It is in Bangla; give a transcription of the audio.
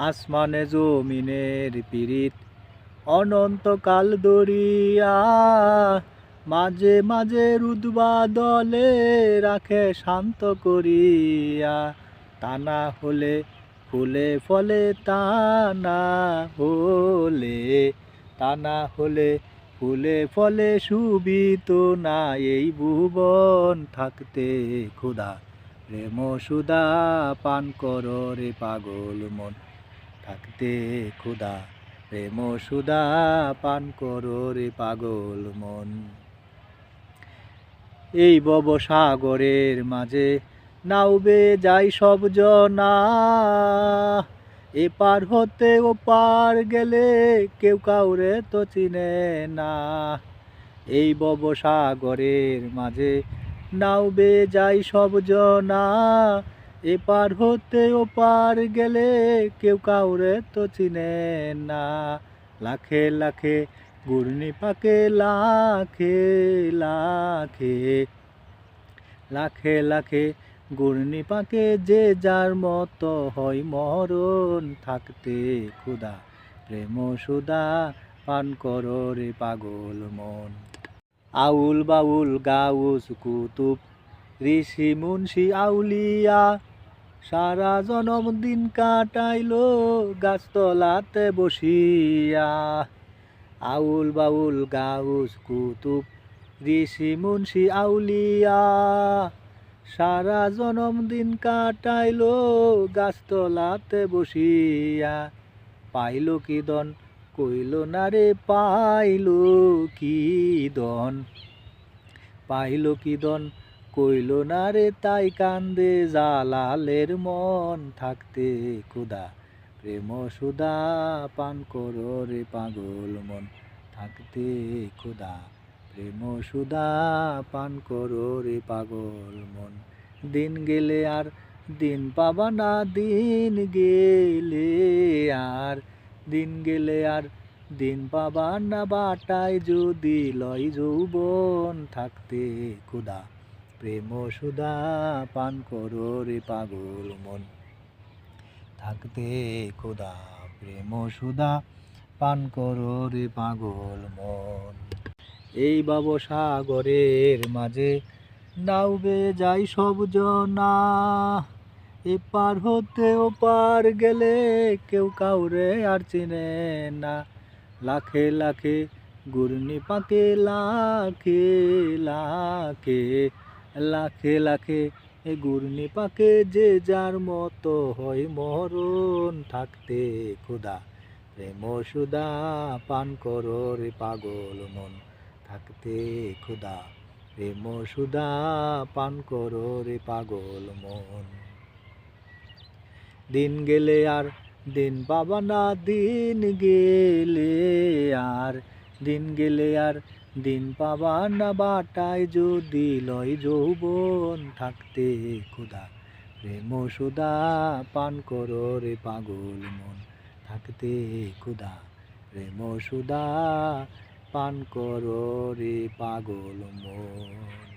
আসমানে জমিনের পিরিত অনন্তকাল দরিয়া মাঝে মাঝে রুদবা দলে রাখে শান্ত করিয়া। তা না হলে ফুলে ফলে, তা না হলে, তা না হলে ফুলে ফলে সুবিত না এই ভুবন থাকতে ক্ষুধা প্রেম সুদা পান কর রে পাগল মন। থাকতে ক্ষুধা, প্রেম সুদা পান কর রে পাগল মন। এই বব সাগরের মাঝে নাউবে যাই সব জনা। এপার হতে ও পার গেলে কেউ কাউরে তো চিনে না। এই বব সাগরের মাঝে নাউবে যাই সব জনা। এপার হতে ও পার গেলে কেউ কাউরে তো চিনে না। লাখে লাখে ঘূর্ণি পাকে লাখে লাখে লাখে লাখে ঘূর্ণি পাকে যে যার মতো হয় মরণ থাকতে ক্ষুদা প্রেম সুদা পান করো রে পাগল মন। আউল বাউল গাউস কুতুব, ঋষি মুন্সি আউলিয়া সারা জনম দিন কাটাইলো গাছতলাতে বসিয়া। আউল বাউল গাউস কুতুব, ঋষি মুন্সি আউলিয়া। সারা জনম দিন কাটাইলো গাছতলাতে বসিয়া। পাইল কি দন? কইল, না রে, পাইল কি দন? পাইল কি দন? কইল, না রে, তাই কান্দে জালালের মন, থাকতে ক্ষুদা প্রেম সুদা পান করো রে পাগল মন, থাকতে ক্ষুদা প্রেম সুদা পান করো রে পাগল মন, দিন গেলে আর দিন পাবা না, দিন গেলে আর দিন গেলে আর দিন পাবা না, বাটায় যদি লয় যৌবন, থাকতে ক্ষুদা প্রেম সুদা পান করো রে পাগল মন। থাকতে খোদা প্রেম সুদা পান করো রে পাগল মন। এই সাগরের মাঝে নাউবে যাই সব জনা। এপার হতে ওপার গেলে কেউ কাউরে আর চিনে না। লাখে লাখে ঘূর্ণি পাকে, লাখে লাখে লাখে লাখে ঘূর্ণি পাকে যে যার মতো হয় মরণ থাকতে ক্ষুদা প্রেম সুদা পান করো রে পাগল মন, থাকতে ক্ষুদা প্রেম সুদা পান করো রে পাগল মন। দিন গেলে আর দিন পাবা না, দিন গেলে আর দিন গেলে আর দিন পাবা না বাটায় যদি লয় যৌবন থাকতে খোদা। প্রেম সুদা পান করো রে পাগল মন, থাকতে খোদা। প্রেম সুদা পান করো রে পাগল মন।